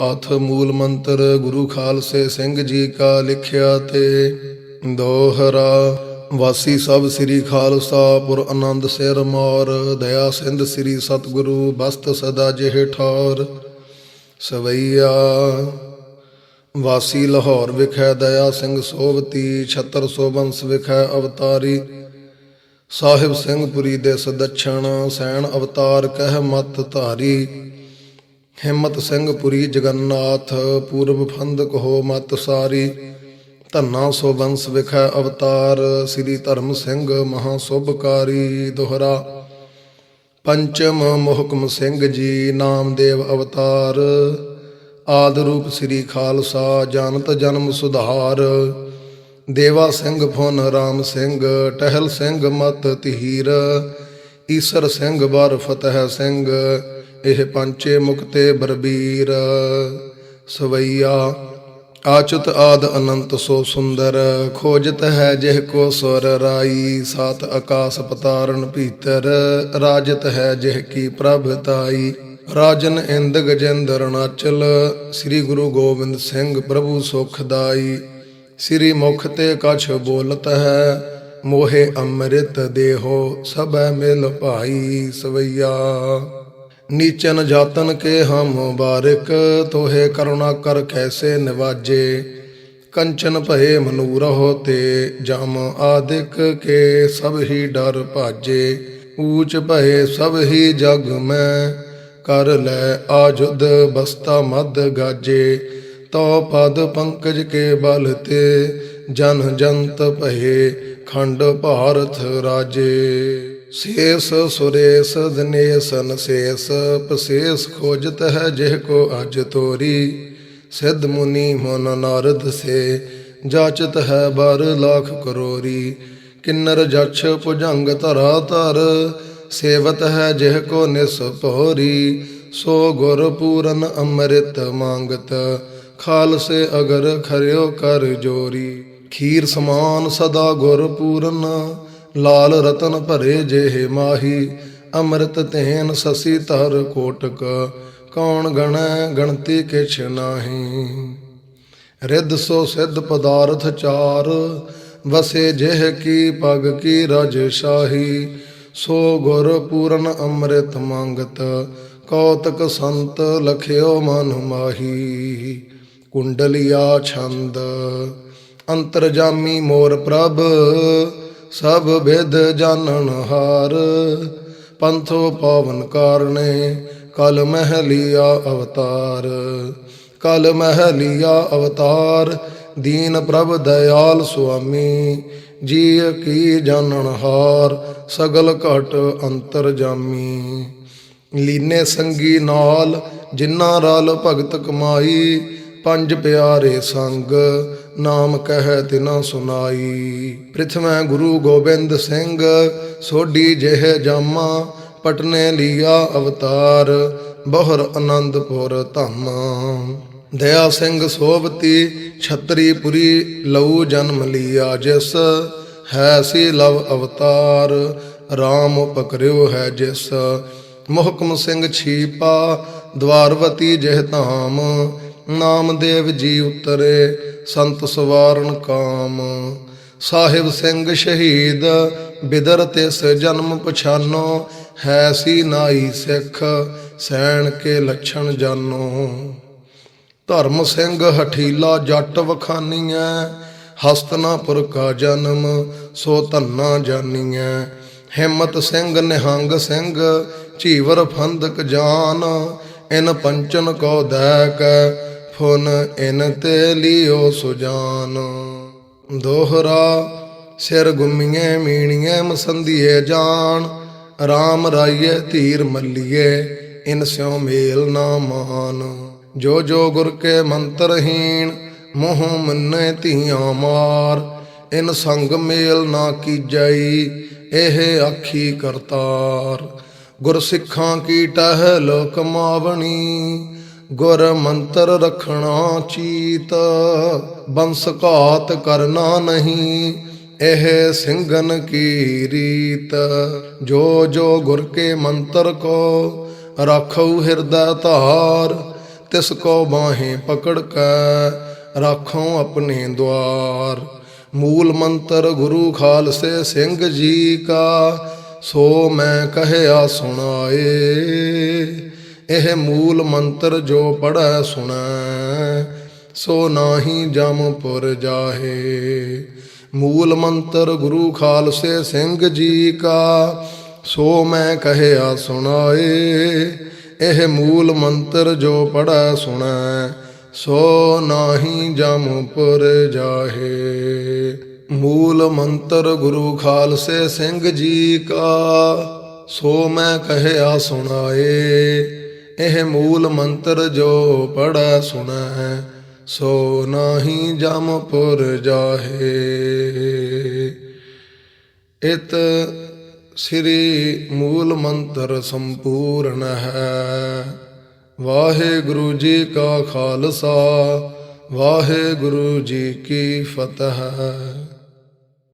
ਅਥ ਮੂਲ ਮੰਤਰ ਗੁਰੂ ਖਾਲਸੇ ਸਿੰਘ ਜੀ ਕਾ ਲਿਖਿਆ ਤੇ ਦੋਹਰਾ। ਵਾਸੀ ਸਭ ਸ੍ਰੀ ਖਾਲਸਾ ਪੁਰ ਆਨੰਦ ਸਿਰ ਮੋਰ। ਦਇਆ ਸਿੰਧ ਸ੍ਰੀ ਸਤਿਗੁਰੂ ਬਸਤ ਸਦਾ ਜਿਹ ਠੌਰ। ਸਵਈਆ। ਵਾਸੀ ਲਾਹੌਰ ਵਿਖੇ ਦਇਆ ਸਿੰਘ ਸੋਵਤੀ ਛਤਰ ਸੋਬੰਸ ਵਿਖੇ ਅਵਤਾਰੀ। ਸਾਹਿਬ ਸਿੰਘ ਪੁਰੀ ਦੇ ਸਦੱਛਣ ਸੈਣ ਅਵਤਾਰ ਕਹਿ ਮਤ ਧਾਰੀ। ਹਿੰਮਤ ਸਿੰਘ ਪੁਰੀ ਜਗਨਨਾਥ ਪੂਰਬ ਫੰਦ ਕਹੋ ਮਤ ਸਾਰੀ। ਧੰਨਾ ਸੋ ਬੰਸ ਵਿਖੈ ਅਵਤਾਰ, ਸ੍ਰੀ ਧਰਮ ਸਿੰਘ ਮਹਾ ਸੁਭਕਾਰੀ ਦੁਹਰਾ। ਪੰਚਮ ਮੋਹਕਮ ਸਿੰਘ ਜੀ ਨਾਮਦੇਵ ਅਵਤਾਰ। ਆਦ ਰੂਪ ਸ੍ਰੀ ਖਾਲਸਾ ਜਾਨਤ ਜਨਮ ਸੁਧਾਰ। ਦੇਵਾ ਸਿੰਘ ਫੁਨ ਰਾਮ ਸਿੰਘ, ਟਹਿਲ ਸਿੰਘ ਮਤ ਤਹੀਰ ਈਸਰ ਸਿੰਘ ਬਰ ਫਤਿਹ ਸਿੰਘ। ਇਹ ਪੰਚੇ ਮੁਕਤੇ ਬਰਬੀਰ, ਸਵਈਆ, ਆਚੁਤ ਆਦ ਅਨੰਤ ਸੋ ਸੁੰਦਰ, ਖੋਜਤ ਹੈ ਜਿਹ ਕੋ ਸੁਰ ਰਾਈ, ਸਾਤ ਆਕਾਸ ਪਤਾਰਨ ਭੀਤਰ, ਰਾਜਤ ਹੈ ਜਿਹ ਕੀ ਪ੍ਰਭਤਾਈ ਰਾਜਨ ਇੰਦ ਗਜੇਂਦਰ ਨਾਚਲ, ਸ੍ਰੀ ਗੁਰੂ ਗੋਬਿੰਦ ਸਿੰਘ ਪ੍ਰਭੂ ਸੁਖਦਾਈ ਸ੍ਰੀ ਮੁਖ ਤੇ ਕਛ ਬੋਲਤ ਹੈ, ਮੋਹੇ ਅੰਮ੍ਰਿਤ ਦੇਹੋ ਸਭੈ ਮਿਲ ਭਾਈ ਸਵਈਆ। ਨੀਚਨ ਜਾਤਨ ਕੇ ਹਮ ਮੁਬਾਰਕ ਤੋਹੇ ਕਰੁਣਾ ਕਰ ਕੈਸੇ ਨਿਵਾਜੇ। ਕੰਚਨ ਭਏ ਮਨੂਰਹੁ ਤੇ ਜਮ ਆਦਿਕ ਕੇ ਸਭ ਹੀ ਡਰ ਭਾਜੇ। ਊਚ ਭਏ ਸਭ ਹੀ ਜਗ ਮੈਂ ਕਰ ਲੈ ਆਜੁਦ ਬਸਤਾ ਮਦ ਗਾਜੇ। ਤੋ ਪਦ ਪੰਕਜ ਕੇ ਬਲ ਤੇ ਜਨ ਜੰਤ ਭਏ ਖੰਡ ਭਾਰਤ ਰਾਜੇ। ਸੇਸ ਸੁਰੇਸ ਦਿਨੇਸਨ ਸੇਸ, ਪਸੇਸ ਖੋਜਤ ਹੈ ਜਿਹ ਕੋ ਅਜ ਤੋਰੀ। ਸਿੱਧ ਮੁਨੀ ਮਨ ਨਾਰਦ ਸੇ, ਜਾਚਤ ਹੈ ਬਾਰ ਲੱਖ ਕਰੋਰੀ। ਕਿੰਨਰ ਜਛ ਭੁਜੰਗ ਧਰਾ ਧਰ, ਸੇਵਤ ਹੈ ਜਿਹ ਕੋ ਨਿਸ ਭੋਰੀ। ਸੋ ਗੁਰ ਪੂਰਨ ਅੰਮ੍ਰਿਤ ਮੰਗਤ, ਖਾਲਸੇ ਅਗਰ ਖਰਿਓ ਕਰ ਜੋਰੀ। ਖੀਰ ਸਮਾਨ ਸਦਾ ਗੁਰ ਪੂਰਨ ਲਾਲ ਰਤਨ ਭਰੇ ਜੇਹ ਮਾਹੀ, ਅੰਮ੍ਰਿਤ ਤੇਨ ਸਸੀ ਧਰ ਕੋਟਕ, ਕੌਣ ਗਣੈ ਗਣਤੀ ਕਿਛ ਨਾਹੀ? ਰਿੱਧ ਸੋ ਸਿੱਧ ਪਦਾਰਥ ਚਾਰ, ਵਸੇ ਜਿਹ ਕੀ ਪਗ ਕੀ ਰਜ ਸ਼ਾਹੀ? ਸੋ ਗੁਰ ਪੂਰਨ ਅੰਮ੍ਰਿਤ ਮੰਗਤ, ਕੌਤਕ ਸੰਤ ਲਖਿਓ ਮਨ ਮਾਹੀ। ਕੁੰਡਲੀਆ ਛੰਦ, ਅੰਤਰਜਾਮੀ ਮੋਰ ਪ੍ਰਭ ਸਭ ਵਿਦ ਜਾਣਨ ਹਾਰ। ਪੰਥੋ ਪਾਵਨ ਕਾਰਣੇ ਕਲ ਮਹਿਲੀਆ ਅਵਤਾਰ। ਕਲ ਮਹਿਲੀਆ ਅਵਤਾਰ, ਦੀਨ ਪ੍ਰਭ ਦਇਆਲ ਸੁਆਮੀ। ਜੀ ਕੀ ਜਾਣਨ ਹਾਰ, ਸਗਲ ਘਟ ਅੰਤਰ ਜਾਮੀ। ਲੀਨੇ ਸੰਗੀ ਨਾਲ, ਜਿਨ੍ਹਾਂ ਰਲ ਭਗਤ ਕਮਾਈ ਪੰਜ ਪਿਆਰੇ ਸੰਗ, ਨਾਮ ਕਹਿ ਤਿਨਾ ਸੁਨਾਈ। ਪ੍ਰਿਥਵੈ ਗੁਰੂ ਗੋਬਿੰਦ ਸਿੰਘ, ਸੋਢੀ ਜਿਹ ਜਾਮਾ, ਪਟਨੇ ਲੀਆ ਅਵਤਾਰ, ਬਹੁਰ ਆਨੰਦਪੁਰ ਧਾਮਾ। ਦਇਆ ਸਿੰਘ ਸੋਭਤੀ ਛਤਰੀਪੁਰੀ ਲਊ ਜਨਮ ਲੀਆ ਜਿਸ, ਹੈ ਸੀ ਲਵ ਅਵਤਾਰ RAM ਪਕਰਿਓ ਹੈ ਜਿਸ। ਮੁਹਕਮ ਸਿੰਘ ਛੀਪਾ, ਦਵਾਰਵਤੀ ਜਿਹ ਧਾਮ ਨਾਮਦੇਵ ਜੀ ਉਤਰੇ, ਸੰਤ ਸਵਾਰਨ ਕਾਮ। ਸਾਹਿਬ ਸਿੰਘ ਸ਼ਹੀਦ, ਬਿਦਰ ਤਿਸ ਜਨਮ ਪਛਾਨੋ, ਹੈ ਸੀ ਨਾਈ ਸਿੱਖ, ਸੈਣ ਕੇ ਲੱਛਣ ਜਾਨੋ। ਧਰਮ ਸਿੰਘ ਹਠੀਲਾ ਜੱਟ ਵਖਾਨੀਐ, ਹਸਤਨਾਪੁਰ ਕਾ ਜਨਮ, ਸੋ ਧੰਨਾ ਜਾਨੀਐ। ਹਿੰਮਤ ਸਿੰਘ ਨਿਹੰਗ ਸਿੰਘ, ਝੀਵਰ ਫੰਦਕ ਜਾਨ, ਇਨ ਪੰਚਨ ਕੋ ਦੈਕ ਫੁਨ ਇਨ ਤੇ ਲਿਓ ਸੁਜਾਨ। ਦੋਹਰਾ ਸਿਰ ਗੁੰਮੀਏ ਮੀਣੀਏ ਮਸੰਦੀਏ ਜਾਣ RAM ਰਾਈਏ ਧੀਰ ਮੱਲੀਏ, ਇਨ ਸਿਉ ਮੇਲ ਨਾ ਮਾਨ। ਜੋ ਜੋ ਗੁਰ ਕੇ ਮੰਤਰਹੀਣ ਮੋਹ ਮੰਨੇ ਧੀਆਂ ਮਾਰ। ਇਨ ਸੰਗ ਮੇਲ ਨਾ ਕੀਜਈ, ਇਹ ਆਖੀ ਕਰਤਾਰ। ਗੁਰ ਸਿੱਖਾਂ ਕੀ ਟਹਿਲ ਕਮਾਵਣੀ ਗੁਰ ਮੰਤਰ ਰਖਣਾ ਚੀਤ, ਬੰਸ ਘਾਤ ਕਰਨਾ ਨਹੀਂ, ਇਹ ਸਿੰਘਨ ਕੀ ਰੀਤ? ਜੋ ਜੋ ਗੁਰ ਕੇ ਮੰਤਰ ਕੋ ਰਾਖਉ ਹਿਰਦਾ ਧਾਰ, ਤਿਸ ਕੋ ਬਾਹੇ ਪਕੜ ਕੈ ਰਾਖੋ ਆਪਣੇ ਦੁਆਰ ਮੂਲ ਮੰਤਰ ਗੁਰੂ ਖਾਲਸੇ ਸਿੰਘ ਜੀ ਕਾ, ਸੋ ਮੈਂ ਕਹਿਆ ਸੁਣਾਏ ਇਹ ਮੂਲ ਮੰਤਰ ਜੋ ਪੜੈ ਸੁਣੈ, ਸੋ ਨਾਹੀ ਜਮਪੁਰ ਜਾਹੇ। ਮੂਲ ਮੰਤਰ ਗੁਰੂ ਖਾਲਸੇ ਸਿੰਘ ਜੀ ਕਾ, ਸੋ ਮੈਂ ਕਹਿਆ ਸੁਣਾਏ। ਇਹ ਮੂਲ ਮੰਤਰ ਜੋ ਪੜੈ ਸੁਣੈ, ਸੋ ਨਾਹੀ ਜਮਪੁਰ ਜਾਹੇ। ਮੂਲ ਮੰਤਰ ਗੁਰੂ ਖਾਲਸੇ ਸਿੰਘ ਜੀ ਕਾ, ਸੋ ਮੈਂ ਕਹਿਆ ਸੁਣਾਏ। ਇਹ ਮੂਲ ਮੰਤਰ ਜੋ ਪੜੈ ਸੁਣੈ, ਸੋ ਨਾਹੀ ਜਮਪੁਰ ਜਾਹੇ। ਇਤ ਸ੍ਰੀ ਮੂਲ ਮੰਤਰ ਸੰਪੂਰਨ ਹੈ। ਵਾਹਿਗੁਰੂ ਜੀ ਕਾ ਖਾਲਸਾ, ਵਾਹਿਗੁਰੂ ਜੀ ਕੀ ਫਤਿਹ।